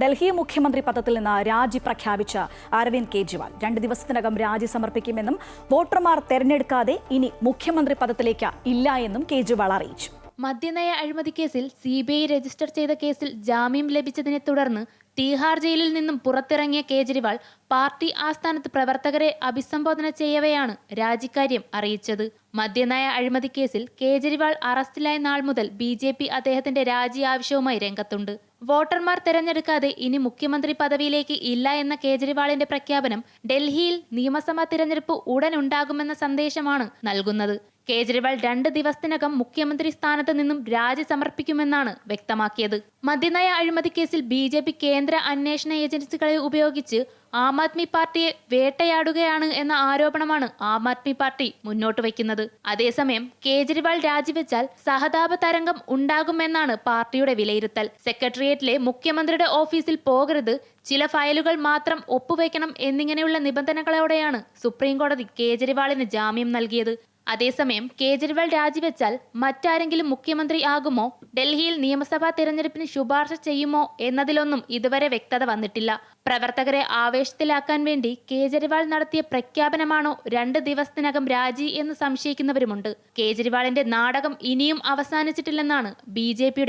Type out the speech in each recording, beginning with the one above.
ഡൽഹി മുഖ്യമന്ത്രി പദത്തിൽ നിന്ന് രാജി പ്രഖ്യാപിച്ച അരവിന്ദ് കെജ്രിവാൾ. രണ്ട് ദിവസത്തിനകം രാജി സമർപ്പിക്കുമെന്നും വോട്ടർമാർ തെരഞ്ഞെടുക്കാതെ ഇനി മുഖ്യമന്ത്രി പദത്തിലേക്ക് ഇല്ല എന്നും കെജ്രിവാൾ അറിയിച്ചു. മദ്യനയ അഴിമതി കേസിൽ സി ബി ഐ രജിസ്റ്റർ ചെയ്ത കേസിൽ ജാമ്യം ലഭിച്ചതിനെ തുടർന്ന് തീഹാർ ജയിലിൽ നിന്നും പുറത്തിറങ്ങിയ കേജ്രിവാൾ പാർട്ടി ആസ്ഥാനത്ത് പ്രവർത്തകരെ അഭിസംബോധന ചെയ്യവെയാണ് രാജിക്കാര്യം അറിയിച്ചത്. മദ്യനയ അഴിമതി കേസിൽ കേജ്രിവാൾ അറസ്റ്റിലായ നാൾ മുതൽ ബി ജെ പി അദ്ദേഹത്തിന്റെ രാജി ആവശ്യവുമായി രംഗത്തുണ്ട്. വോട്ടർമാർ തെരഞ്ഞെടുക്കാതെ ഇനി മുഖ്യമന്ത്രി പദവിയിലേക്ക് ഇല്ല എന്ന കേജ്രിവാളിന്റെ പ്രഖ്യാപനം ഡൽഹിയിൽ നിയമസഭാ തിരഞ്ഞെടുപ്പ് ഉടൻ ഉണ്ടാകുമെന്ന സന്ദേശമാണ് നൽകുന്നത്. കേജ്രിവാൾ രണ്ട് ദിവസത്തിനകം മുഖ്യമന്ത്രി സ്ഥാനത്ത് നിന്നും രാജി സമർപ്പിക്കുമെന്നാണ് വ്യക്തമാക്കിയത്. മദ്യനയ അഴിമതി കേസിൽ ബി ജെ പി കേന്ദ്ര അന്വേഷണ ഏജൻസികളെ ഉപയോഗിച്ച് ആം ആദ്മി പാർട്ടിയെ വേട്ടയാടുകയാണ് എന്ന ആരോപണമാണ് ആം ആദ്മി പാർട്ടി മുന്നോട്ട് വയ്ക്കുന്നത്. അതേസമയം കേജ്രിവാൾ രാജിവെച്ചാൽ സഹതാപ തരംഗം ഉണ്ടാകുമെന്നാണ് പാർട്ടിയുടെ വിലയിരുത്തൽ. സെക്രട്ടേറിയറ്റിലെ മുഖ്യമന്ത്രിയുടെ ഓഫീസിൽ പോകരുത് ചില ഫയലുകൾ മാത്രം ഒപ്പുവെക്കണം എന്നിങ്ങനെയുള്ള നിബന്ധനകളോടെയാണ് സുപ്രീംകോടതി കേജ്രിവാളിന് ജാമ്യം നൽകിയത്. അതേസമയം കേജ്രിവാൾ രാജിവെച്ചാൽ മറ്റാരെങ്കിലും മുഖ്യമന്ത്രി ആകുമോ? ഡൽഹിയിൽ നിയമസഭാ തിരഞ്ഞെടുപ്പിന് ശുപാർശ ചെയ്യുമോ? എന്നതിലൊന്നും ഇതുവരെ വ്യക്തത വന്നിട്ടില്ല. പ്രവർത്തകരെ ആവേശത്തിലാക്കാൻ വേണ്ടി കേജ്രിവാൾ നടത്തിയ പ്രഖ്യാപനമാണോ രണ്ട് ദിവസത്തിനകം രാജി എന്ന് സംശയിക്കുന്നവരുമുണ്ട്. കേജ്രിവാളിന്റെ നാടകം ഇനിയും അവസാനിച്ചിട്ടില്ലെന്നാണ് ബി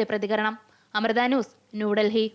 പ്രതികരണം. അമൃത ന്യൂസ് ന്യൂഡൽഹി.